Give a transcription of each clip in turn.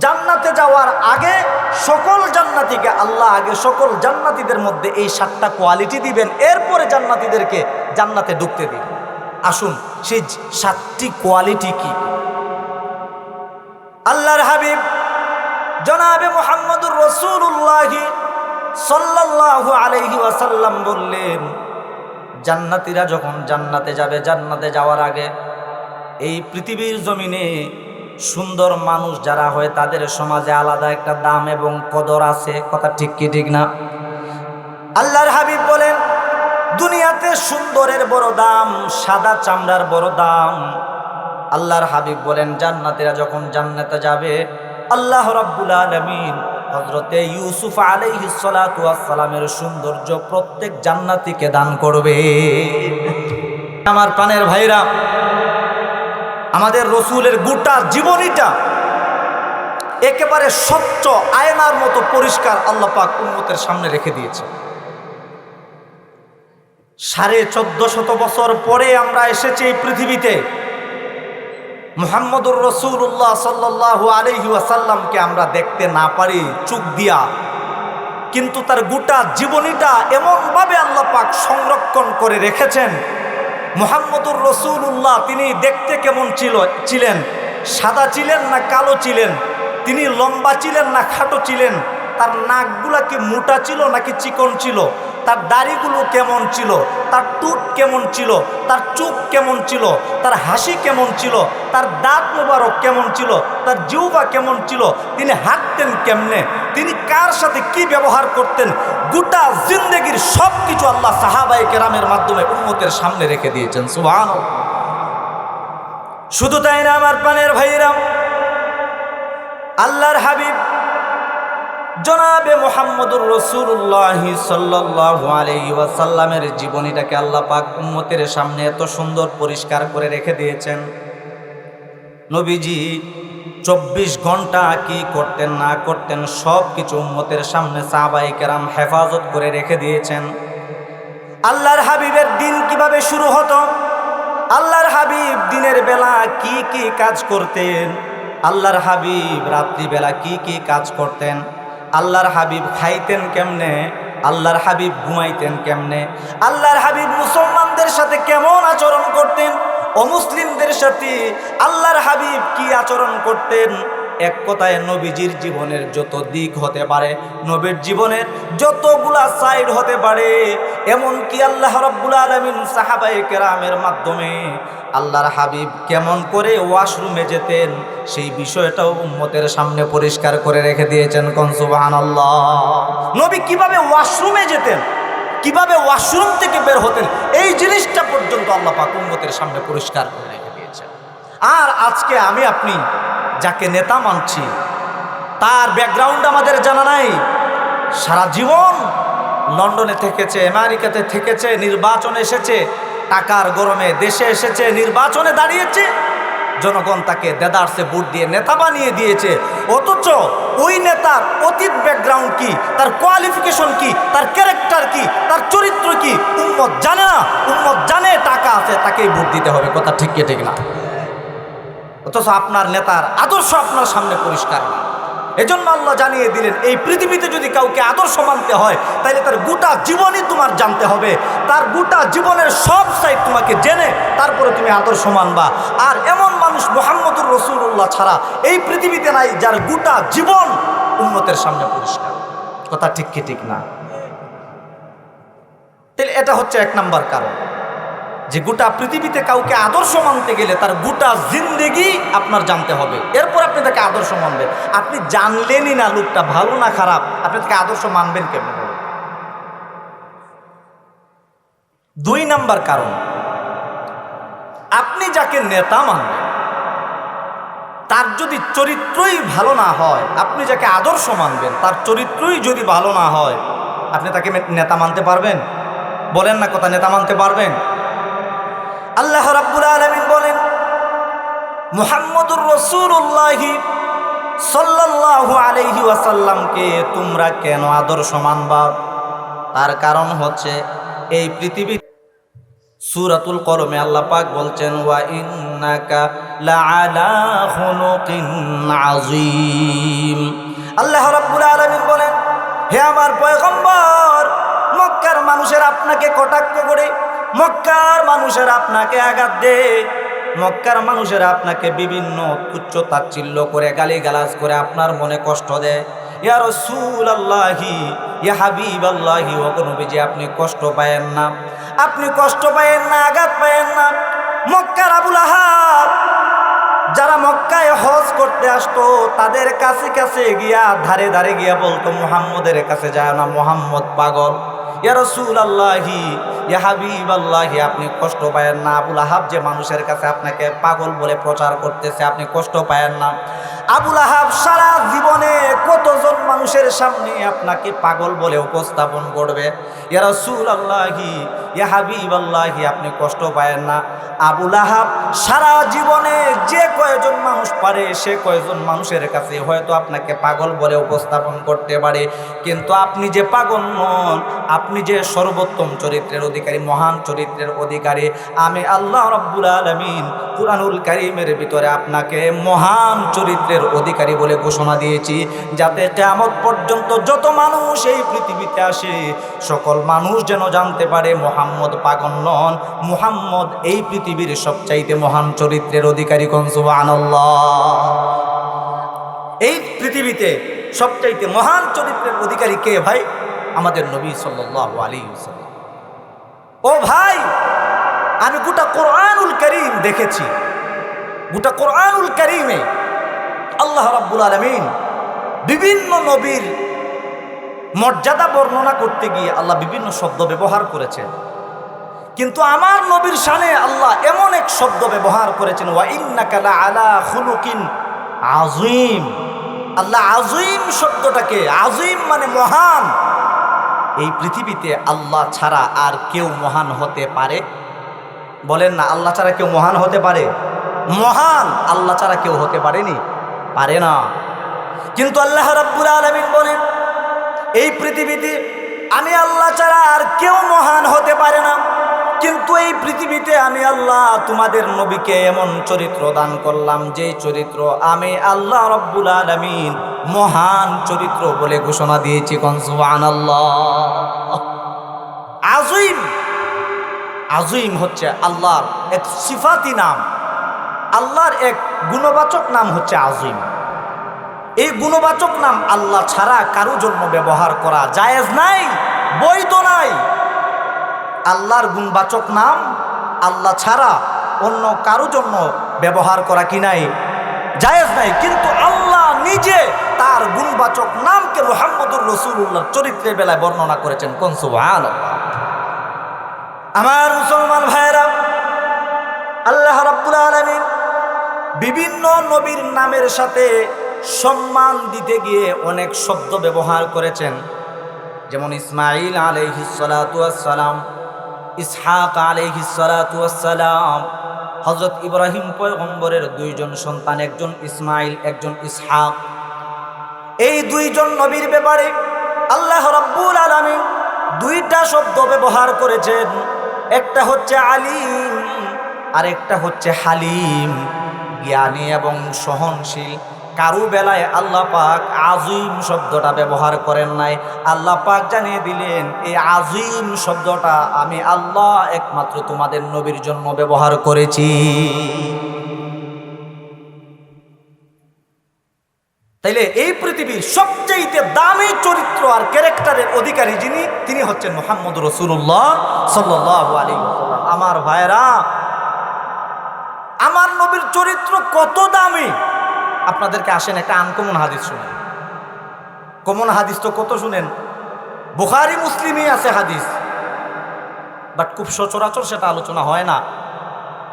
জান্নাতে যাওয়ার আগে সকল জান্নাতিকে আল্লাহ আগে সকল জান্নাতিদের মধ্যে এই সাতটা কোয়ালিটি দিবেন, এরপরে জান্নাতিদেরকে জান্নাতে ঢুকতে দিবেন। আসুন, সেই সাতটি কোয়ালিটি কি? আল্লাহর হাবিব জনাবে মোহাম্মদুর রসুল্লাহি সাল্লাল্লাহু আলাইহি ওয়াসাল্লাম বললেন, জান্নাতীরা যখন জান্নাতে যাবে, জান্নাতে যাওয়ার আগে এই পৃথিবীর জমিনে সুন্দর মানুষ যারা হয়, তাদের সমাজে আলাদা একটা দাম এবং কদর আছে। কথা ঠিক কি, ঠিক না? আল্লাহর হাবিব বলেন, দুনিয়াতে সুন্দরের বড় দাম, সাদা চামড়ার বড় দাম। আল্লাহর হাবিব বলেন, জান্নাতীরা যখন জান্নাতে যাবে, আল্লাহ রাব্বুল আলামিন হজরতে ইউসুফ আলাইহি সালামের সৌন্দর্য প্রত্যেক জান্নাতিকে দান করবে। আমার প্রাণের ভাইরা আমাদের রসুলের গোটা জীবনীটা একেবারে স্বচ্ছ আয়নার মতো পরিষ্কার আল্লাহ পাক উম্মতের সামনে রেখে দিয়েছে। সাড়ে চোদ্দ শত বছর পরে আমরা এসেছি এই পৃথিবীতে। মুহাম্মদুর রসুল্লাহ সাল্লাহ আলহি আসাল্লামকে আমরা দেখতে না পারি, চুপ দিয়া। কিন্তু তার গোটা জীবনীটা এমনভাবে আল্লাহ পাক সংরক্ষণ করে রেখেছেন মুহাম্মদুর রসুল্লাহ তিনি দেখতে কেমন ছিল, ছিলেন? সাদা ছিলেন না কালো ছিলেন? তিনি লম্বা ছিলেন না খাটো ছিলেন? তার নাকগুলা কি মোটা ছিল নাকি চিকন ছিল? তার দাড়িগুলো কেমন ছিল? তার টুট কেমন ছিল? তার চুপ কেমন ছিল? তার হাসি কেমন ছিল? তার দাঁত মোবারক কেমন ছিল? তার জিউবা কেমন ছিল? তিনি হাঁটতেন কেমনে? তিনি কার সাথে কি ব্যবহার করতেন? গোটা জিন্দগির সব কিছু আল্লাহ সাহাবাই কেরামের মাধ্যমে উন্মতের সামনে রেখে দিয়েছেন। সুহান শুধু তাই না, আমার পানের ভাইরাম আল্লাহর হাবিব জনাবে মোহাম্মদুর রসুল্লাহ সাল্লাহ আলাই ওয়াসাল্লামের জীবনীটাকে আল্লাহ পাক উম্মতের সামনে এত সুন্দর পরিষ্কার করে রেখে দিয়েছেন। নবীজি চব্বিশ ঘণ্টা কি করতেন, না করতেন সব কিছু উম্মতের সামনে সাহাবাই কেরাম হেফাজত করে রেখে দিয়েছেন। আল্লাহর হাবিবের দিন কীভাবে শুরু হতো? আল্লাহর হাবিব দিনের বেলা কি কি কাজ করতেন? আল্লাহর হাবিব রাত্রিবেলা কি কি কাজ করতেন? আল্লাহর হাবিব খাইতেন কেমনে? আল্লাহর হাবিব ঘুমাইতেন কেমনে? আল্লাহর হাবিব মুসলমানদের সাথে কেমন আচরণ করতেন? অমুসলিমদের সাথে আল্লাহর হাবিব কি আচরণ করতেন? এক কথায় নবীজির জীবনের যত দিক হতে পারে, নবীর জীবনের যতগুলা সাইড হতে পারে এমন কি আল্লাহ রব্বুল আলমিন সাহাবাই কেরামের মাধ্যমে আল্লাহর হাবিব কেমন করে ওয়াশরুমে যেতেন, সেই বিষয়টাও উম্মতের সামনে পরিষ্কার করে রেখে দিয়েছেন কনসুবাহান নবী কীভাবে ওয়াশরুমে যেতেন, কীভাবে ওয়াশরুম থেকে বের হতেন, এই জিনিসটা পর্যন্ত আল্লাহ পাক উম্মতের সামনে পরিষ্কার করে রেখে দিয়েছেন। আর আজকে আমি আপনি যাকে নেতা মানছি, তার ব্যাকগ্রাউন্ড আমাদের জানা নাই। সারা জীবন লন্ডনে থেকেছে, আমেরিকাতে থেকেছে, নির্বাচনে এসেছে, টাকার গরমে দেশে এসেছে, নির্বাচনে দাঁড়িয়েছে। জনগণ তাকে দেদারসে ভোট দিয়ে নেতা বানিয়ে দিয়েছে। অথচ ওই নেতার অতীত ব্যাকগ্রাউন্ড কি, তার কোয়ালিফিকেশন কি, তার ক্যারেক্টার কি, তার চরিত্র কি, উম্মত জানে না, উম্মত জানে টাকা আছে, তাকেই ভোট দিতে হবে। কথা ঠিক ঠিক না? অথচ আপনার নেতার আদর্শ আপনার সামনে পরিষ্কার না। এজন্য আল্লাহ জানিয়ে দিলেন, এই পৃথিবীতে যদি কাউকে আদর্শ মানতে হয় তাহলে তার গোটা জীবনই তোমার জানতে হবে। তার গোটা জীবনের সব সাইড তোমাকে জেনে তারপরে তুমি আদর্শ মানবা। আর এমন মানুষ মোহাম্মদুর রসুল্লাহ ছাড়া এই পৃথিবীতে নাই যার গোটা জীবন উন্নতের সামনে পরিষ্কার। কথা ঠিক কি ঠিক না? তাহলে এটা হচ্ছে এক নাম্বার কারণ। যে গোটা পৃথিবীতে কাউকে আদর্শ মানতে গেলে তার গোটা জিন্দেগি আপনার জানতে হবে। এরপর আপনি তাকে আদর্শ মানবেন। আপনি জানলেনই না লোকটা ভালো না খারাপ। আপনি তাকে আদর্শ মানবেন কেমন? দুই নাম্বার কারণ, আপনি যাকে নেতা মানবেন, তার যদি চরিত্রই ভালো না হয়, আপনি যাকে আদর্শ মানবেন, তার চরিত্রই যদি ভালো না হয়, আপনি তাকে নেতা মানতে পারবেন? বলেন না কথা, নেতা মানতে পারবেন? আল্লাহ রাব্বুল আলমিন বলেন, মুহাম্মদুর রসুল্লাহি সাল্লাল্লাহু আলাইহি ওয়াসাল্লামকে তোমরা কেন আদর্শ মানবা? তার কারণ হচ্ছে, এই পৃথিবী সুরাতুল কলমে আল্লাহ পাক বলছেন, ওয়া ইন্নাকা লাআলা খুলুকিন আযীম। আল্লাহ রাব্বুল আলামিন বলেন, হে আমার পয়গম্বর, মক্কার মানুষের আপনাকে কটাক্ষ করে মক্কার মানুষের আপনাকে আঘাত দে। মক্কার মানুষেরা আপনাকে বিভিন্ন তুচ্ছ তাচ্ছিল্য করে গালি গালাজ করে আপনার মনে কষ্ট দেয় ইয়া রসুল আল্লাহি ইয়া হাবিব আল্লাহি ও নবীজি, আপনি কষ্ট পায়েন না। আপনি কষ্ট পায়েন না, আঘাত পায়েন না। মক্কার আবুল আহাব, যারা মক্কায় হজ করতে আসতো, তাদের কাছে কাছে গিয়া, ধারে ধারে গিয়া বলতো, মুহাম্মদের কাছে যায় না, মোহাম্মদ পাগল। ইয়া রসুল আল্লাহি হাবিব আপনি কষ্ট পায়েন না। আবুল আহাব যে মানুষের কাছে আপনাকে পাগল বলে প্রচার করতেছে, আপনি কষ্ট পায়েন না। আবুল আহাব সারা জীবনে কতজন মানুষের সামনে আপনাকে পাগল বলে উপস্থাপন করবে? এরা রসুল আল্লাহি ইয়া হাবিব আল্লাহি আপনি কষ্ট পায়েন না। আবুল আহাব সারা জীবনে যে কয়জন মানুষ পারে, সে কয়জন মানুষের কাছে হয়তো আপনাকে পাগল বলে উপস্থাপন করতে পারে। কিন্তু আপনি যে পাগল নন, আপনি যে সর্বোত্তম চরিত্রের অধিকারী, মহান চরিত্রের অধিকারী, আমি আল্লাহ রব্বুল আলমিন কুরআনুল কারিমের ভিতরে আপনাকে মহান চরিত্রের অধিকারী বলে ঘোষণা দিয়েছি। যাতে কেমত পর্যন্ত যত মানুষ এই পৃথিবীতে আসে, সকল মানুষ যেন জানতে পারে মোহাম্মদ পাগল নন। মুহাম্মদ এই পৃথিবীর সবচাইতে মহান চরিত্রের অধিকারী কনসুবান এই পৃথিবীতে সবচাইতে মহান চরিত্রের অধিকারী কে ভাই? আমাদের নবী সাল্লাহ আলী ও ভাই, আমি গোটা কোরআনুল করিম দেখেছি। গোটা কোরআনুল করিমে আল্লাহ রাব্বুল আলমিন বিভিন্ন নবীর মর্যাদা বর্ণনা করতে গিয়ে আল্লাহ বিভিন্ন শব্দ ব্যবহার করেছেন। কিন্তু আমার নবীর শানে আল্লাহ এমন এক শব্দ ব্যবহার করেছেন, ওয়া আলা আজিম আল্লাহ আজিম শব্দটাকে আজিম মানে মহান। এই পৃথিবীতে আল্লাহ ছাড়া আর কেউ মহান হতে পারে? বলেন না, আল্লাহ ছাড়া কেউ মহান হতে পারে? মহান আল্লাহ ছাড়া কেউ হতে পারেনি? পারে না। কিন্তু আল্লাহ রাব্বুল এই পৃথিবীতে আমি আল্লাহ ছাড়া আর কেউ মহান হতে পারে না। কিন্তু এই পৃথিবীতে আমি আল্লাহ তোমাদের নবীকে এমন চরিত্র দান করলাম যে চরিত্র আমি আল্লাহ রব্বুল আলমিন মহান চরিত্র বলে ঘোষণা দিয়েছি। কনসুবান আজিম আজিম হচ্ছে আল্লাহর এক সিফাতি নাম। আল্লাহর এক গুণবাচক নাম হচ্ছে আজিম এই গুণবাচক নাম আল্লাহ ছাড়া কারও জন্য ব্যবহার করা জায়েজ নাই, বৈধ নাই। আল্লাহর গুণবাচক নাম আল্লাহ ছাড়া অন্য কারও জন্য ব্যবহার করা কি নাই, জায়েজ নাই। কিন্তু আল্লাহ নিজে তার গুণবাচক নামকে মোহাম্মদুর রসুল্লাহ চরিত্রের বেলায় বর্ণনা করেছেন। কনসুবান আমার মুসলমান ভাইয়েরা, আল্লাহ রাব্বুল আলামিন বিভিন্ন নবীর নামের সাথে সম্মান দিতে গিয়ে অনেক শব্দ ব্যবহার করেছেন। যেমন ইসমাইল আলহিসালাম ইসহাক আলহিসালাম হজরত ইব্রাহিম পয়গম্বরের দুইজন সন্তান, একজন ইসমাইল একজন ইসহাক। এই দুইজন নবীর ব্যাপারে আল্লাহ রব্বুল আলমী দুইটা শব্দ ব্যবহার করেছেন। একটা হচ্ছে আলিম আর একটা হচ্ছে হালিম। জ্ঞানী এবং সহনশীল। কারু বেলায় আল্লাহ পাক আজিম শব্দটা ব্যবহার করেন নাই। আল্লাহ পাক জানিয়ে দিলেন, এই আজিম শব্দটা আমি আল্লাহ একমাত্র তোমাদের নবীর জন্য ব্যবহার করেছি। তাইলে এই পৃথিবীর সবচেয়ে দামি চরিত্র আর ক্যারেক্টারের অধিকারী যিনি, তিনি হচ্ছেন মোহাম্মদ রসুল্লাহ সাল্লাহ আলী আমার ভাইরা আমার নবীর চরিত্র কত দামি? আপনাদেরকে আসেন একটা আনকমন হাদিস শুনেন। কমন হাদিস তো কত শুনেন? বুখারি, মুসলিমই আছে হাদিস। বাট খুব সচরাচর সেটা আলোচনা হয় না।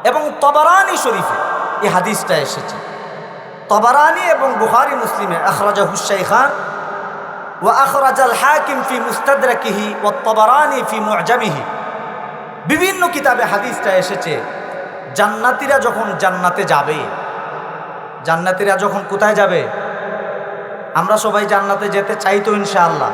এবং তবারানি শরীফে এই হাদিসটা এসেছে। তবারানি এবং বুখারি, মুসলিমে আখরাজা হুসাই খান ও আখরাজাল হাকিম ফি মুস্তাদরাকিহি ও তবারানি ফি মুজামিহি। বিভিন্ন কিতাবে হাদিসটা এসেছে, জান্নাতিরা যখন জান্নাতে যাবে জান্নাতিরা যখন কোথায় যাবে? আমরা সবাই জান্নাতে যেতে চাই তো ইনশাআল্লাহ।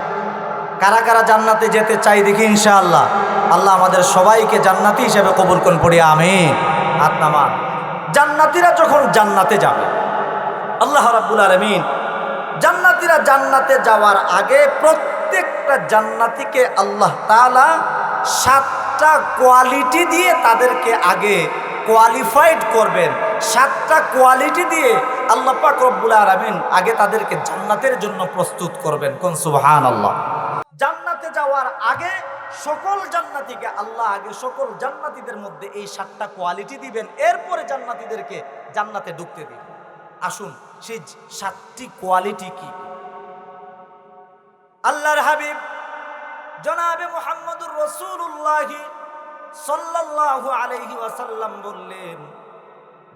কারা কারা জান্নাতে যেতে চাই দেখি ইনশাআল্লাহ। আল্লাহ আমাদের সবাইকে জান্নাতি হিসেবে কবুল করুন, পড়ি আমিন। হাত নামান। জান্নাতিরা যখন জান্নাতে যাবে, আল্লাহ রাব্বুল আলামিন জান্নাতিরা জান্নাতে যাওয়ার আগে প্রত্যেকটা জান্নাতিকে আল্লাহ তাআলা সাতটা কোয়ালিটি দিয়ে তাদেরকে আগে কোয়ালিফাইড করবেন। সাতটা কোয়ালিটি দিয়ে আল্লাহ পাক রব্বুল আলামিন আগে তাদেরকে জান্নাতের জন্য প্রস্তুত করবেন। কোন সুবহানাল্লাহ? জান্নাতে যাওয়ার আগে সকল জান্নাতিকে আল্লাহ আগে সকল জান্নাতীদের মধ্যে এই সাতটা কোয়ালিটি দিবেন। এরপরে জান্নাতীদেরকে জান্নাতে ঢুকতে দিবেন। আসুন, সেই সাতটি কোয়ালিটি কি? আল্লাহর হাবিব, জনাবে মোহাম্মদুর রসুল্লাহ সাল্লাল্লাহু আলাইহি ওয়াসাল্লাম বললেন,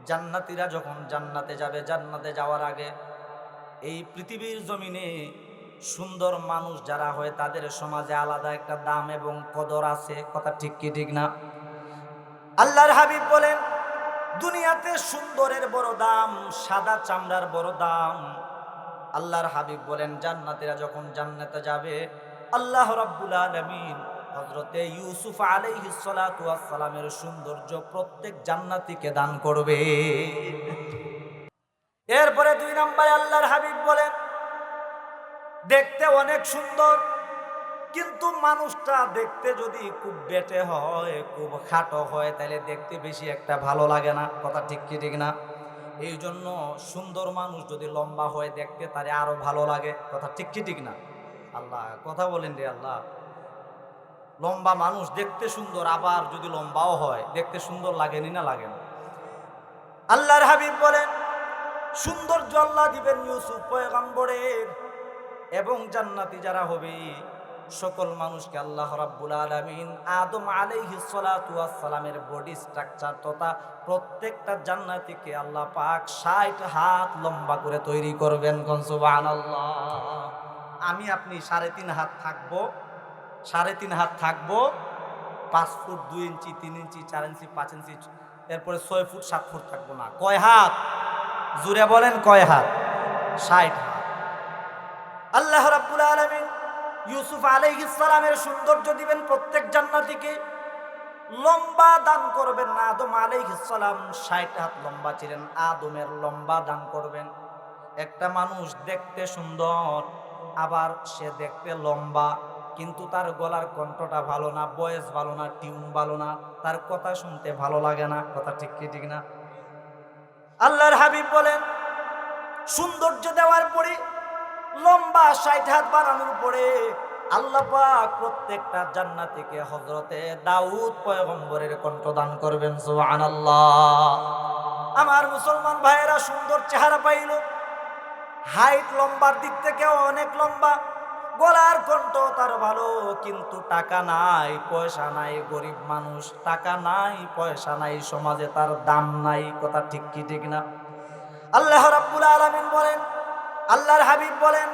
জান্নাতীরা যখন জান্নাতে যাবে, জান্নাতে যাওয়ার আগে এই পৃথিবীর জমিনে সুন্দর মানুষ যারা হয়, তাদের সমাজে আলাদা একটা দাম এবং কদর আছে। কথা ঠিক কি, ঠিক না? আল্লাহর হাবিব বলেন, দুনিয়াতে সুন্দরের বড় দাম, সাদা চামড়ার বড় দাম। আল্লাহর হাবিব বলেন, জান্নাতীরা যখন জান্নাতে যাবে, আল্লাহ রাব্বুল আলামিন হযরতে ইউসুফ আলাইহিস সালাতু সৌন্দর্য প্রত্যেক জান্নাতীকে দান করবে। এরপরে দুই নম্বরে আল্লাহর হাবিব বলেন, দেখতে অনেক সুন্দর, কিন্তু মানুষটা দেখতে যদি খুব বেটে হয়, খুব খাটো হয়, তাহলে দেখতে বেশি একটা ভালো লাগে না। কথা ঠিক কি, ঠিক না? এই জন্য সুন্দর মানুষ যদি লম্বা হয়, দেখতে তারে আরও ভালো লাগে। কথা ঠিক কি, ঠিক না? আল্লাহ, কথা বলেন রে আল্লাহ। লম্বা মানুষ, দেখতে সুন্দর, আবার যদি লম্বাও হয়, দেখতে সুন্দর লাগেনি না লাগেন আল্লাহর হাবিব বলেন, সৌন্দর্য আল্লাহ দিবেন ইউসুফ পয়গম্বরের এবং জান্নাতি যারা হবে, সকল মানুষকে আল্লাহ রাব্বুল আলামিন আদম ওয়াস সালামের বডি স্ট্রাকচার তথা প্রত্যেকটা জান্নাতীকে আল্লাহ পাক 60 হাত লম্বা করে তৈরি করবেন। আমি আপনি সাড়ে তিন হাত থাকব। সাড়ে তিন হাত থাকব, পাঁচ ফুট দুই ইঞ্চি, তিন ইঞ্চি, চার ইঞ্চি, পাঁচ ইঞ্চি এরপরে ছয় ফুট, সাত ফুট থাকব না। কয় হাত? জুড়ে বলেন কয় হাত? ষাট হাত। আল্লাহ রাব্বুল আলামিন ইউসুফ আলাইহিস সালামের সৌন্দর্য দিবেন প্রত্যেক জান্নাতীকে। লম্বা দান করবেন না। আদম আলাইহিস সালাম 60 হাত লম্বা ছিলেন, আদমের লম্বা দান করবেন। একটা মানুষ দেখতে সুন্দর, আবার সে দেখতে লম্বা। কিন্তু তার গলার কণ্ঠটা ভালো না, বয়স ভালো না টিউন ভালো না, তার কথা শুনতে ভালো লাগে না, কথা ঠিক কি, ঠিক না? আল্লাহর হাবিব বলেন, সৌন্দর্য দেওয়ার পরে লম্বা ষাট হাত বানানোর পরে আল্লাহ প্রত্যেকটা জান্নাতীকে হজরতে দাউদ পয়গম্বরের কণ্ঠ দান করবেন, সুবহানাল্লাহ। আমার মুসলমান ভাইয়েরা সুন্দর চেহারা পাইল। হাইট লম্বার দিক থেকে অনেক লম্বা। গলার কণ্ঠ তার ভালো, কিন্তু টাকা নাই, পয়সা নাই, গরিব মানুষ, টাকা নাই, পয়সা নাই, সমাজে তার দাম নাই, কথা ঠিক কি, ঠিক না? আল্লাহ রাব্বুল আলামিন বলেন, আল্লাহর হাবিব বলেন,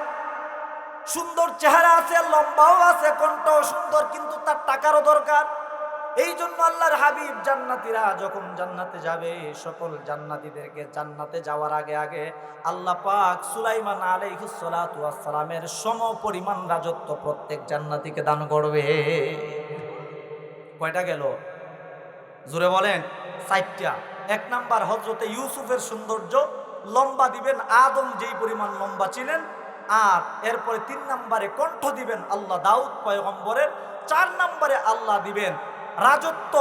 সুন্দর চেহারা আছে, লম্বাও আছে কণ্ঠ সুন্দর, কিন্তু তার টাকারও দরকার। এই জন্য আল্লাহর হাবিব জান্নাতীরা যখন জান্নাতে যাবে, সকল জান্নাতীদেরকে জান্নাতে যাওয়ার আগে আগে আল্লাহ পাক সুলাইমান আলাইহিস সালাতু সম পরিমাণ রাজত্ব প্রত্যেক জান্নাতীকে দান করবে। কয়টা গেল? জোরে বলেন সাইটটা এক নাম্বার হজরতে ইউসুফের সৌন্দর্য লম্বা দিবেন, আদম যেই পরিমাণ লম্বা ছিলেন, আর এরপরে তিন নম্বরে কণ্ঠ দিবেন আল্লাহ দাউদ পয়গম্বরের, চার নম্বরে আল্লাহ দিবেন রাজত্ব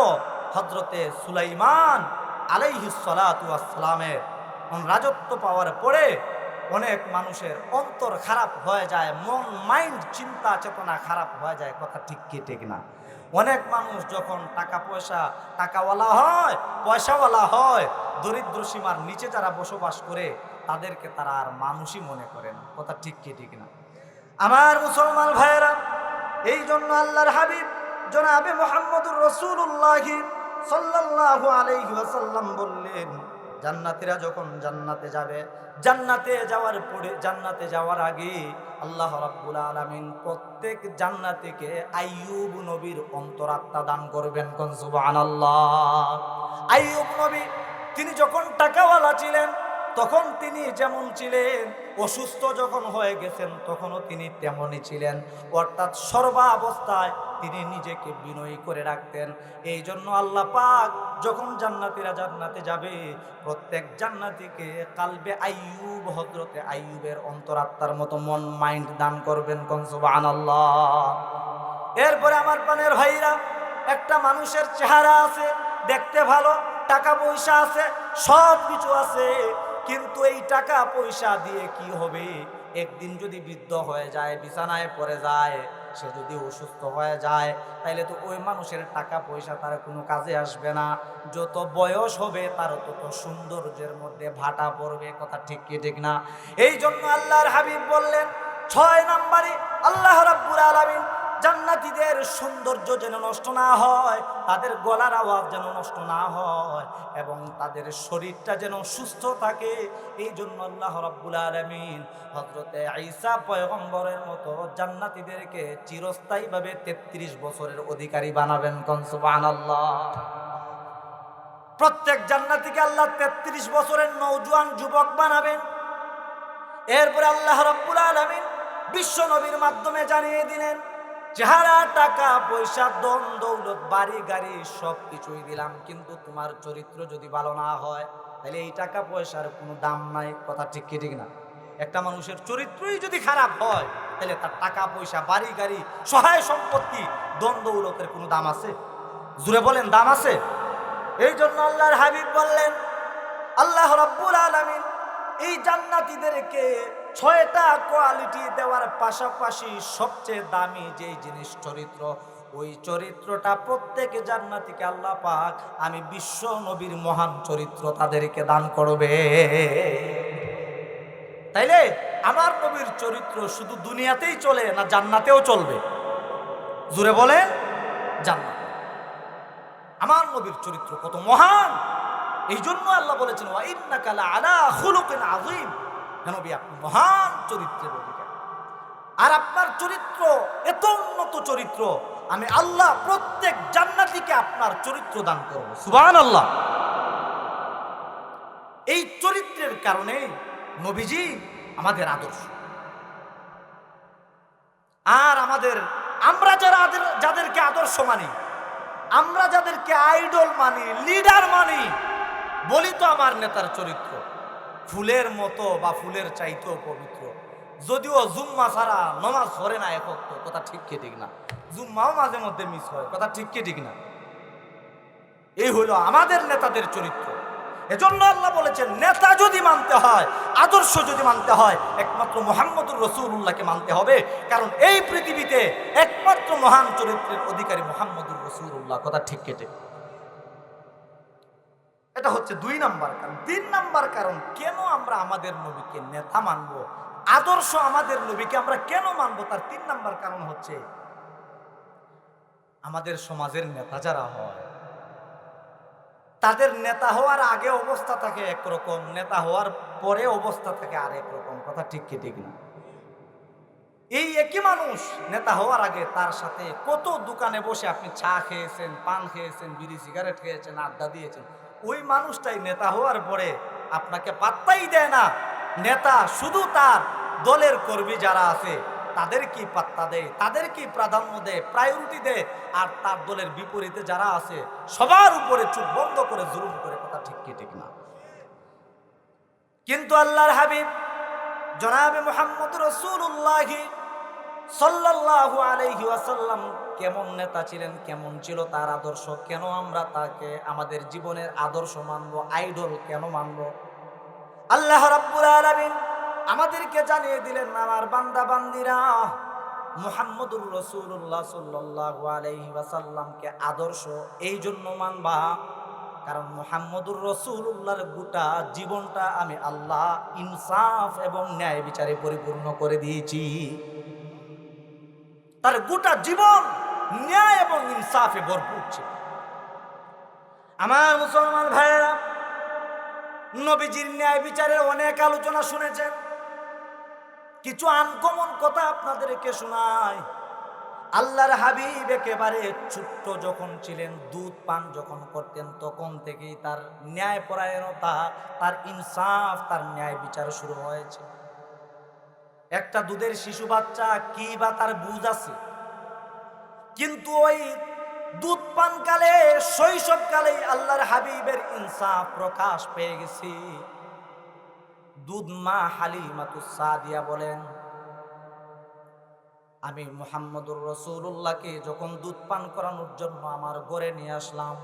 হজরতে সুলাইমান আলাইহিসালামের রাজত্ব পাওয়ার পরে অনেক মানুষের অন্তর খারাপ হয়ে যায়, মন, মাইন্ড, চিন্তা, চেতনা খারাপ হয়ে যায়, কথা ঠিক কি, ঠিক না। অনেক মানুষ যখন টাকা পয়সা, টাকাওয়ালা হয়, পয়সাওয়ালা হয়, দরিদ্র সীমার নিচে যারা বসবাস করে, তাদেরকে তারা আর মানুষই মনে করে না, কথা ঠিক কি, ঠিক না। আমার মুসলমান ভাইয়েরা, এই জন্য আল্লাহর হাবিব জনাবে মোহাম্মদুর রসুল্লাহ সাল্লাল্লাহু আলাইহি ওয়াসাল্লাম বললেন, জান্নাতীরা যখন জান্নাতে যাবে, জান্নাতে যাওয়ার পরে, জান্নাতে যাওয়ার আগে আল্লাহ রাব্বুল আলামিন প্রত্যেক জান্নাতীকে আইয়ুব নবীর অন্তরাত্মা দান করবেন কোন সুবহানাল্লাহ। আইয়ুব নবী, তিনি যখন টাকাওয়ালা ছিলেন তখন তিনি যেমন ছিলেন, অসুস্থ যখন হয়ে গেছেন, তখনও তিনি তেমনই ছিলেন। অর্থাৎ সর্বাবস্থায় তিনি নিজেকে বিনয়ী করে রাখতেন। এই জন্য আল্লাহ পাক যখন জান্নাতিরা জান্নাতে যাবে, প্রত্যেক জান্নাতিকে কালবে আইয়ুব হজরতে আইয়ুবের অন্তরাত্মার মতো মন, মাইন্ড দান করবেন কনসবান আল্লাহ এরপরে আমার পানের ভাইরা, একটা মানুষের চেহারা আছে, দেখতে ভালো, টাকা পয়সা আছে সব কিছু আছে। কিন্তু এই টাকা পয়সা দিয়ে কি হবে? একদিন যদি বৃদ্ধ হয়ে যায়, বিছানায় পড়ে যায়, সে যদি অসুস্থ হয়ে যায়, তাইলে তো ওই মানুষের টাকা পয়সা তার কোনো কাজে আসবে না। যত বয়স হবে, তার তত সৌন্দর্যের মধ্যে ভাটা পড়বে, কথা ঠিক কি, ঠিক না? এই জন্য আল্লাহর হাবিব বললেন, ছয় নাম্বারে আল্লাহ রাব্বুল আলামিন জান্নাতীদের সৌন্দর্য যেন নষ্ট না হয়, তাদের গলার আওয়াজ যেন নষ্ট না হয় এবং তাদের শরীরটা যেন সুস্থ থাকে এই জন্য আল্লাহ রাব্বুল আলামিন হযরতে আইসা পয়গম্বরের মতো জান্নাতীদেরকে চিরস্থায়ীভাবে 33 বছরের অধিকারী বানাবেন কোন? আল্লাহ প্রত্যেক জান্নাতীকে আল্লাহ 33 বছরের নওজোয়ান যুবক বানাবেন। এরপরে আল্লাহ রাব্বুল আলামিন বিশ্ব নবীর মাধ্যমে জানিয়ে দিলেন চেহারা, টাকা, পয়সা দন দৌলত, বাড়ি, গাড়ি সব কিছুই দিলাম। কিন্তু তোমার চরিত্র যদি ভালো না হয়, তাহলে এই টাকা, পয়সার কোনো দাম নাই। কথা ঠিক কি, ঠিক না? একটা মানুষের চরিত্রই যদি খারাপ হয়, তাহলে তার টাকা, পয়সা, বাড়ি, গাড়ি, সহায় সম্পত্তি দন দৌলতের কোনো দাম আছে? জুড়ে বলেন, দাম আছে? এই জন্য আল্লাহর হাবিব বললেন, আল্লাহ রাব্বুল আলামিন এই জান্নাতীদেরকে ছয়টা কোয়ালিটি দেওয়ার পাশাপাশি সবচেয়ে দামি যে জিনিস চরিত্র, ওই চরিত্রটা প্রত্যেক জান্নাতীকে আল্লাহ পাক, আমি বিশ্ব নবীর মহান চরিত্র তাদেরকে দান করবে। তাইলে আমার নবীর চরিত্র শুধু দুনিয়াতেই চলে না জান্নাতেও চলবে? জুড়ে বলেন, জান্নাত। আমার নবীর চরিত্র কত মহান! এই জন্য আল্লাহ বলেছেন ওয়াইন্নাকা আলা খুলুকিন আযীম। নবী, আপনি মহান চরিত্রের অধিকারী। আর আপনার চরিত্র, এত উন্নত চরিত্র, আমি আল্লাহ প্রত্যেক জান্নাতীকে আপনার চরিত্র দান করব। সুবহানাল্লাহ। এই চরিত্রের কারণে নবীজি আমাদের আদর্শ। আর আমাদের, আমরা যারা যাদেরকে আদর্শ মানি, আমরা যাদেরকে আইডল মানি, লিডার মানি, বলি তো আমার নেতার চরিত্র। ফুলের মতো বা ফুলের চাইতেও পবিত্র। যদিও জুম্মা ছাড়া নমাজ ধরে না একক কথা ঠিক কি ঠিক না? জুম্মাও মাঝে মধ্যে মিস হয়, কথা ঠিক কি ঠিক না? এই হলো আমাদের নেতাদের চরিত্র। এজন্য আল্লাহ বলেছেন, নেতা যদি মানতে হয়, আদর্শ যদি মানতে হয়, একমাত্র মোহাম্মদুর রসুল্লাহকে মানতে হবে। কারণ এই পৃথিবীতে একমাত্র মহান চরিত্রের অধিকারী মোহাম্মদুর রসুল্লাহ কথা ঠিক কেটে এটা হচ্ছে দুই নাম্বার কারণ। তিন নাম্বার কারণ, কেন আমরা আমাদের নবীকে নেতা মানব? আদর্শ আমাদের নবীকে আমরা কেন মানব? তার তিন নাম্বার কারণ হচ্ছে, আমাদের সমাজের নেতা যারা হয়, তাদের নেতা হওয়ার আগে অবস্থা থাকে একরকম, নেতা হওয়ার পরে অবস্থা থাকে আরেক রকম। কথা ঠিক কি, ঠিক না? এই একই মানুষ নেতা হওয়ার আগে তার সাথে কত দোকানে বসে আপনি চা খেয়েছেন, পান খেয়েছেন, বিড়ি, সিগারেট খেয়েছেন, আড্ডা দিয়েছেন ওই মানুষটাই নেতা হওয়ার পরে আপনাকে পাত্তাই দেয় না। নেতা শুধু তার দলের কর্মী যারা আছে, তাদের কি পাত্তা দেয়, তাদের কি প্রাধান্য দেয় প্রায়োরিটি দেয়, আর তার দলের বিপরীতে যারা আছে, সবার উপরে চুপ বন্ধ করে জুলুম করে কথা ঠিক কি, ঠিক না। কিন্তু আল্লাহর হাবিব, জনাবে মোহাম্মদ রসুল্লাহি সাল্লাল্লাহু আলাইহি ওয়াসাল্লাম কেমন নেতা ছিলেন, কেমন ছিল তার আদর্শ, কেন আমরা তাকে আমাদের জীবনের আদর্শ মানব, আইডল কেন মানব? আল্লাহ রাব্বুল আলামিন আমাদেরকে জানিয়ে দিলেন, আমার বান্দা বান্দিরা, মুহাম্মদুর রসুল্লাহ সাল্লাল্লাহু আলাইহি ওয়াসাল্লামকে আদর্শ এই জন্য মানবা, কারণ মোহাম্মদুর রসুল্লাহর গোটা জীবনটা আমি আল্লাহ ইনসাফ এবং ন্যায় বিচারে পরিপূর্ণ করে দিয়েছি। তার গোটা জীবন ন্যায় এবং ইনসাফে ভরপুর ছিল। আমার মুসলমান ভাইয়েরা, নবীজির ন্যায় বিচারের অনেক আলোচনা শুনেছেন। কিছু আনকমন কথা আপনাদেরকে শোনায় আল্লাহর হাবিব একেবারে ছোট্ট যখন ছিলেন, দুধ পান যখন করতেন, তখন থেকেই তার ন্যায় পরায়ণতা, তার ইনসাফ, তার ন্যায় বিচার শুরু হয়েছে। একটা দুধের শিশু বাচ্চা কি বা তার বুঝ আছে? কিন্তু ওই দুধ পানকালে, শৈশবকালে আল্লাহর হাবিবের ইনসাফ প্রকাশ পেয়ে গেছি। দুধ মা হালিমাতুস সাদিয়া বলেন, আমি মুহাম্মদুর রসুল্লাহকে যখন দুধ পান করানোর জন্য আমার ঘরে নিয়ে আসলাম,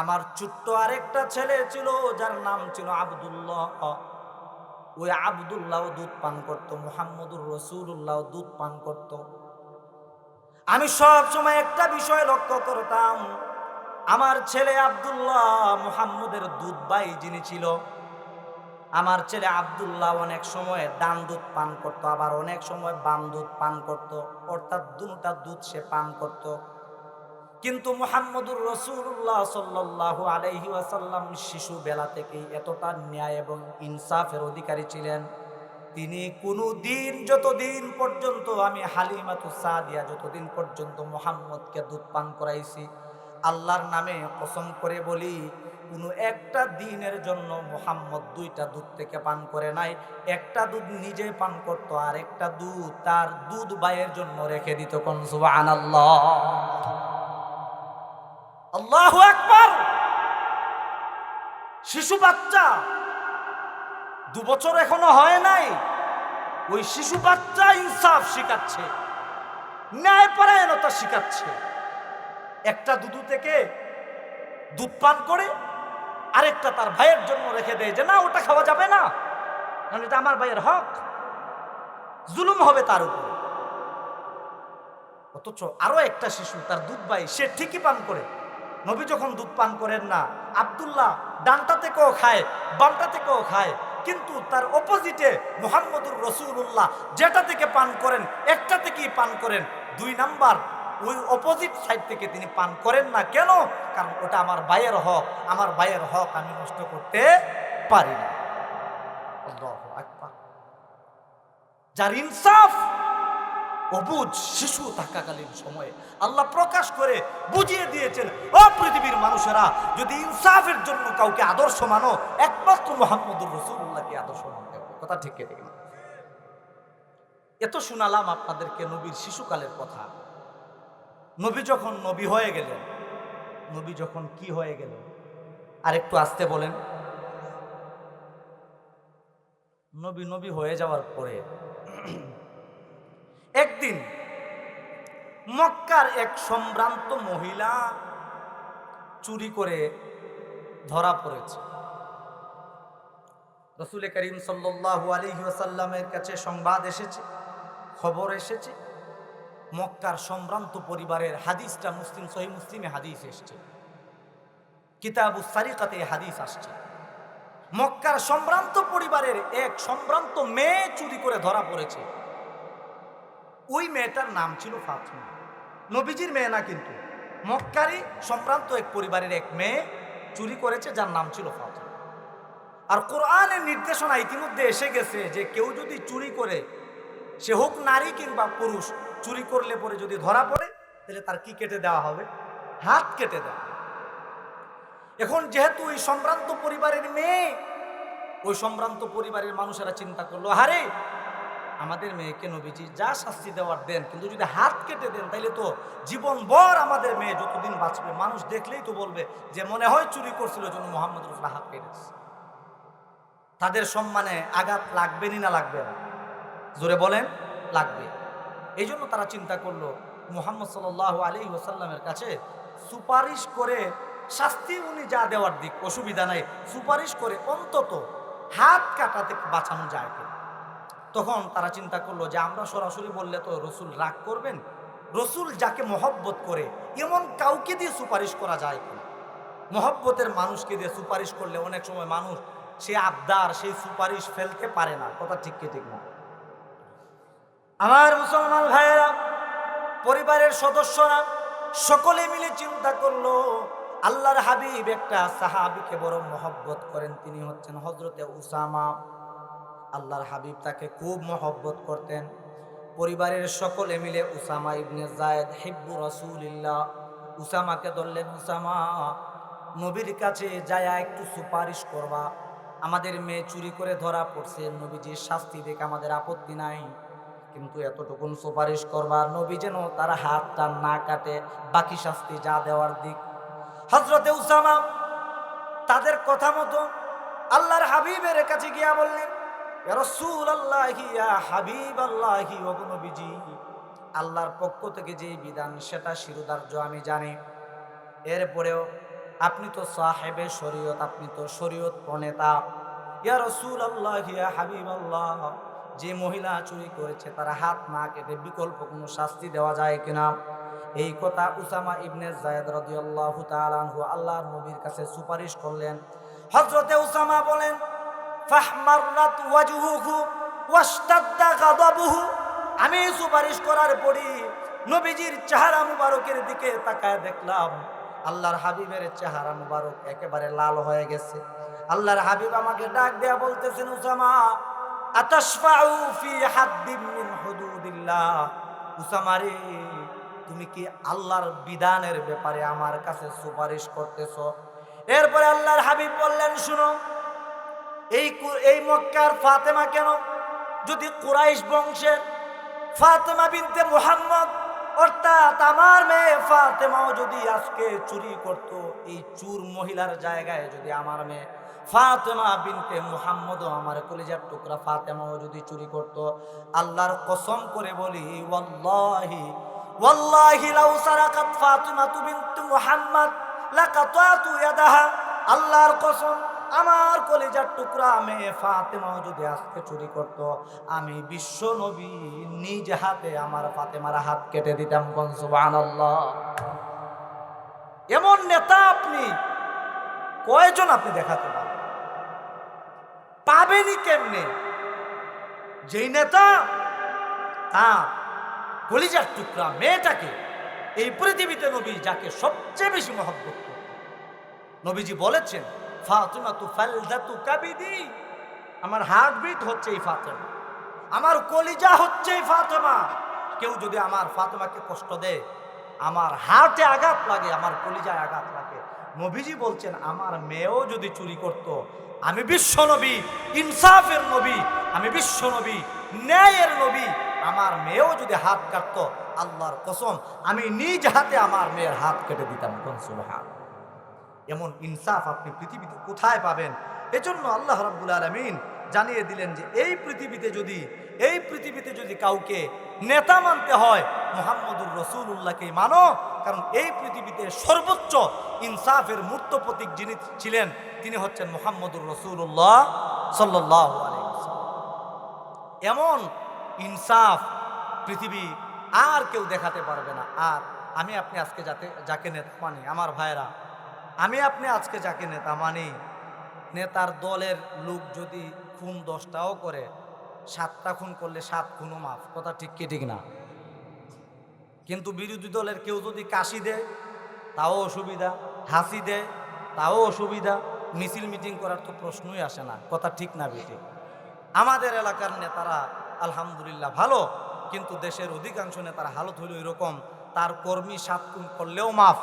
আমার ছোট্ট আরেকটা ছেলে ছিল, যার নাম ছিল আবদুল্লাহ। ওই আবদুল্লাহ দুধ পান করতো, মুহাম্মদুর রসুল্লাহ দুধ পান করতো। আমি সব সময় একটা বিষয় লক্ষ্য করতাম, আমার ছেলে আবদুল্লাহ মুহাম্মদের দুধ বাই যিনি ছিল, আমার ছেলে আবদুল্লাহ অনেক সময় ডান দুধ পান করত, আবার অনেক সময় বাম দুধ পান করত, অর্থাৎ দুটা দুধ সে পান করত। কিন্তু মুহাম্মদুর রসুল্লাহ সাল্লাল্লাহু আলাইহি ওয়াসাল্লাম শিশু বেলা থেকেই এতটা ন্যায় এবং ইনসাফের অধিকারী ছিলেন। তিনি কোনো দিন যতদিন পর্যন্ত আমি হালিমাতু সাদিয়া যতদিন পর্যন্ত মোহাম্মদকে দুধ পান করাইছি, আল্লাহর নামে কসম করে বলি, কোনো একটা দিনের জন্য মোহাম্মদ দুইটা দুধ থেকে পান করে নাই। একটা দুধ নিজে পান করতো আর একটা দুধ তার দুধ বাইয়ের জন্য রেখে দিত। কোন সুবহানাল্লাহ? আল্লাহু একবার শিশু বাচ্চা, দু বছর এখনও হয় নাই, ওই শিশু বাচ্চা ইনসাফ শিখাচ্ছে ন্যায় পরায়ণতা শিখাচ্ছে। একটা দুধু থেকে দুধ পান করে, আরেকটা তার ভাইয়ের জন্য রেখে দেয় যে, না, ওটা খাওয়া যাবে না। কারণ এটা আমার ভাইয়ের হক। জুলুম হবে তার উপর। অথচ আরও একটা শিশু, তার দুধ ভাই, সে ঠিকই পান করে। নবী যখন দুধ পান করেন না, আবদুল্লাহ ডানটা থেকেও খায়, বামটা থেকেও খায়। কিন্তু তার অপোজিটে মোহাম্মদুর রসুল্লাহ যেটা থেকে পান করেন, একটা থেকেই পান করেন। দুই নাম্বার, ওই অপোজিট সাইড থেকে তিনি পান করেন না কেন? কারণ ওটা আমার ভাইয়ের হক। আমার ভাইয়ের হক আমি নষ্ট করতে পারি না। যার ইনসাফ অবুজ শিশু থাকাকালীন সময়ে আল্লাহ প্রকাশ করে বুঝিয়ে দিয়েছেন, ও পৃথিবীর মানুষেরা, যদি ইনসাফের জন্য কাউকে আদর্শ মানো, একমাত্র মোহাম্মদুর রসুল্লাহকে আদর্শ মানতে কথা ঠিক কে ঠিক না এত শুনালাম আপনাদেরকে নবীর শিশুকালের কথা। নবী যখন নবী হয়ে গেলেন, নবী যখন কি হয়ে গেল আর একটু আসতে বলেন। নবী নবী হয়ে যাওয়ার পরে একদিন মক্কার এক সম্ভ্রান্ত মহিলা চুরি করে ধরা পড়েছে। রসুল করিম সাল্লাহ আলহি আসাল্লামের কাছে সংবাদ এসেছে, খবর এসেছে। মক্কার সম্ভ্রান্ত পরিবারের হাদিসটা মুসলিম, সহি মুসলিমে হাদিস এসছে। কিতাবু সারিকাতে হাদিস আসছে। মক্কার সম্ভ্রান্ত পরিবারের এক সম্ভ্রান্ত মেয়ে চুরি করে ধরা পড়েছে। ওই মেয়েটার নাম ছিল ফাতমা। নবীজির মেয়ে না কিন্তু। মক্কারি সম্ভ্রান্ত এক পরিবারের এক মেয়ে চুরি করেছে, যার নাম ছিল ফাতমা। আর কোরআনের নির্দেশনা ইতিমধ্যে এসে গেছে যে কেউ যদি চুরি করে, সে হোক নারী কিংবা পুরুষ, চুরি করলে পরে যদি ধরা পড়ে, তাহলে তার কি কেটে দেওয়া হবে? হাত কেটে দেওয়া এখন যেহেতু ওই সম্ভ্রান্ত পরিবারের মেয়ে, ওই সম্ভ্রান্ত পরিবারের মানুষেরা চিন্তা করল হারে আমাদের মেয়েকে নবীজি যা শাস্তি দেওয়ার দেন, কিন্তু যদি হাত কেটে দেন, তাইলে তো জীবন ভর আমাদের মেয়ে যতদিন বাঁচবে, মানুষ দেখলেই তো বলবে যে মনে হয় চুরি করছিল জন্য মোহাম্মদ রসুল হাত কেটেছে তাদের সম্মানে আঘাত লাগবেনি না লাগবে না। জোরে বলেন, লাগবে। এই জন্য তারা চিন্তা করল, মোহাম্মদ সাল আলী ওসাল্লামের কাছে সুপারিশ করে শাস্তি উনি যা দেওয়ার দিক, অসুবিধা নাই। সুপারিশ করে অন্তত হাত কাটাতে বাঁচানো যায় তখন তারা চিন্তা করল যে, আমরা সরাসরি বললে তো রসুল রাগ করবেন? রসুল যাকে মহব্বত করে, এমন কাউকে দিয়ে সুপারিশ করা যায় কিনা? মহব্বতের মানুষকে দিয়ে সুপারিশ করলে অনেক সময় মানুষ সে আবদার, সেই সুপারিশ ফেলতে পারে না। কথা ঠিক কি, ঠিক না? আমার মুসলমান ভাইয়েরা, পরিবারের সদস্যরা সকলে মিলে চিন্তা করল, আল্লাহর হাবিব একটা সাহাবিকে বড় মহব্বত করেন। তিনি হচ্ছেন হজরতে উসামা। আল্লাহর হাবিব তাকে খুব মহব্বত করতেন। পরিবারের সকলে মিলে উসামা ইবনে জায়েদ হিব্বু রাসূলিল্লাহ। উসামাকে ধরলেন, উসামা, নবীর কাছে যায়া একটু সুপারিশ করবা। আমাদের মেয়ে চুরি করে ধরা পড়ছে, নবীজির শাস্তি দেখে আমাদের আপত্তি নাই। কিন্তু এতটুকুন সুপারিশ করবা, নবী যেন তার হাতটা না কাটে, বাকি শাস্তি যা দেওয়ার দিক। হজরতে উসামা তাদের কথা মতো আল্লাহর হাবিবের কাছে গিয়া বললেন "ইয়া রাসূলুল্লাহি, ইয়া হাবিবাল্লাহি ওয়া নবীজি, আল্লাহর পক্ষ থেকে যে বিধান, সেটা শিরোধার্য আমি জানি। এরপরেও আপনি তো সাহেবে শরীয়ত, আপনি তো শরীয়ত প্রণেতা। ইয়া রাসূলুল্লাহ, ইয়া হাবিবাল্লাহ, যে মহিলা চুরি করেছে, তার হাত না কেটে বিকল্প কোনো শাস্তি দেওয়া যায় কিনা? এই কথা উসামা ইবনে জায়েদ তাআলা আনহু আল্লাহর নবীর কাছে সুপারিশ করলেন। হজরতে উসামা বলেন ফাহমাররাত ওয়াজহুহু ওয়াশতাদ্দা গাদাবুহু। আমি সুপারিশ করার পরই নবীজির চেহারা মুবারকের দিকে তাকায় দেখলাম, আল্লাহর হাবিবের চেহারা মুবারক একেবারে লাল হয়ে গেছে। আল্লাহর হাবিব আমাকে ডাক দেয়া বলতেছেন, উসামা, আতাশফাউ ফি হাদ্দিন মিন হুদুদিল্লাহ। উসামা রে, তুমি কি আল্লাহর বিধানের ব্যাপারে আমার কাছে সুপারিশ করতেছ? এরপরে আল্লাহর হাবিব বললেন, শুনো এই এই মক্কার ফাতেমা কেন? যদি কুরাইশ বংশের ফাতেমা বিনতে মুহাম্মদ, অর্থাৎ আমার মেয়ে ফাতেমাও যদি আজকে চুরি করত, এই চুর মহিলার জায়গায় যদি আমার মেয়ে ফাতেমা বিনতে মুহাম্মদও আমার কলিজার টুকরা ফাতেমাও যদি চুরি করত, আল্লাহর কসম করে বলি, ওয়াল্লাহি ওয়াল্লাহি লাউ সারাকাত ফাতিমাতু বিনতু মুহাম্মদ, লাকাতাতু ইয়াদাহা। আল্লাহর কসম। আমার কলিজার টুকরা মেয়ে ফাতেমাও যদি আজকে চুরি করত, আমি বিশ্ব নবী নিজ হাতে আমার ফাতেমার হাত কেটে দিতাম কোন এমন নেতা আপনি, কয়জন আপনি দেখাতে পারেন পাবেনই কেমনে? যেই নেতা তা কলিজার টুকরা মেয়েটাকে এই পৃথিবীতে নবী যাকে সবচেয়ে বেশি মহব্বত নবীজি বলেছেন ফাতিমা তু ফালদাতু আমার হার্টবিট হচ্ছে এই ফাতেমা। আমার কলিজা হচ্ছে এই ফাতেমা। কেউ যদি আমার ফাতেমাকে কষ্ট দেয়, আমার হার্টে আঘাত লাগে, আমার কলিজায় আঘাত লাগে। নবীজি বলছেন, আমার মেয়েও যদি চুরি করত, আমি বিশ্ব নবী, ইনসাফের নবী, আমি বিশ্ব নবী, ন্যায়ের নবী, আমার মেয়েও যদি হাত কাটত, আল্লাহর কসম, আমি নিজ হাতে আমার মেয়ের হাত কেটে দিতাম। কোন সুবহান এমন ইনসাফ আপনি পৃথিবীতে কোথায় পাবেন? এজন্য আল্লাহ রাব্বুল আলামিন জানিয়ে দিলেন যে, এই পৃথিবীতে যদি, এই পৃথিবীতে যদি কাউকে নেতা মানতে হয়, মোহাম্মদুর রসুল্লাহকে মানো। কারণ এই পৃথিবীতে সর্বোচ্চ ইনসাফের মূর্ত প্রতীক যিনি ছিলেন, তিনি হচ্ছেন মোহাম্মদুর রসুল্লাহ সাল্লাহ এমন ইনসাফ পৃথিবী আর কেউ দেখাতে পারবে না। আর আমি আপনি আজকে যাতে, যাকে নেতা মানি, আমার ভাইরা আমি আপনি আজকে যাকে নেতা মানি, নেতার দলের লোক যদি খুন দশটাও করে, সাতটা খুন করলে সাত খুনও মাফ, কথা ঠিক কি ঠিক না? কিন্তু বিরোধী দলের কেউ যদি কাশি দেয়, তাও অসুবিধা, হাসি দেয়, তাও অসুবিধা, মিছিল মিটিং করার তো প্রশ্নই আসে না, কথা ঠিক না বেটি। আমাদের এলাকার নেতারা আলহামদুলিল্লাহ ভালো, কিন্তু দেশের অধিকাংশ নেতার হালত হইল এরকম, তার কর্মী সাত খুন করলেও মাফ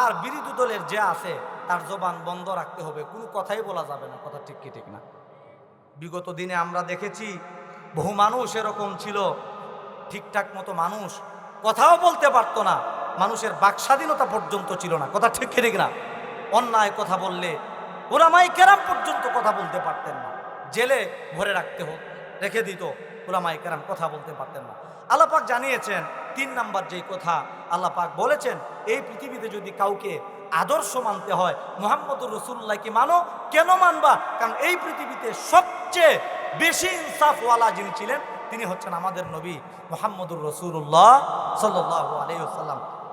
আর বিরোধী দলের যে আছে, তার জবান বন্ধ রাখতে হবে। কোনো কথাই বলা যাবে না, কথা ঠিক কি, ঠিক না। বিগত দিনে আমরা দেখেছি, বহু মানুষ এরকম ছিল, ঠিকঠাক মতো মানুষ, কথাও বলতে পারতো না, মানুষের বাকস্বাধীনতা পর্যন্ত ছিল না, কথা ঠিক ঠিক না। অন্যায় কথা বললে ওরামাই কেরাম পর্যন্ত কথা বলতে পারতেন না। জেলে ভরে রাখতে হোক রেখে দিত ওলামাই কেরাম কথা বলতে পারতেন না। আল্লাপাক জানিয়েছেন তিন নাম্বার যেই কথা আল্লাপাক বলেছেন, এই পৃথিবীতে যদি কাউকে আদর্শ মানতে হয়, মোহাম্মদুর রসুল্লাহকে মানো? কেন মানবা? কারণ এই পৃথিবীতে সবচেয়ে বেশি ইনসাফওয়ালা যিনি ছিলেন, তিনি হচ্ছেন আমাদের নবী মোহাম্মদুর রসুল্লাহ সাল্লাহ আলাইসাল্লাম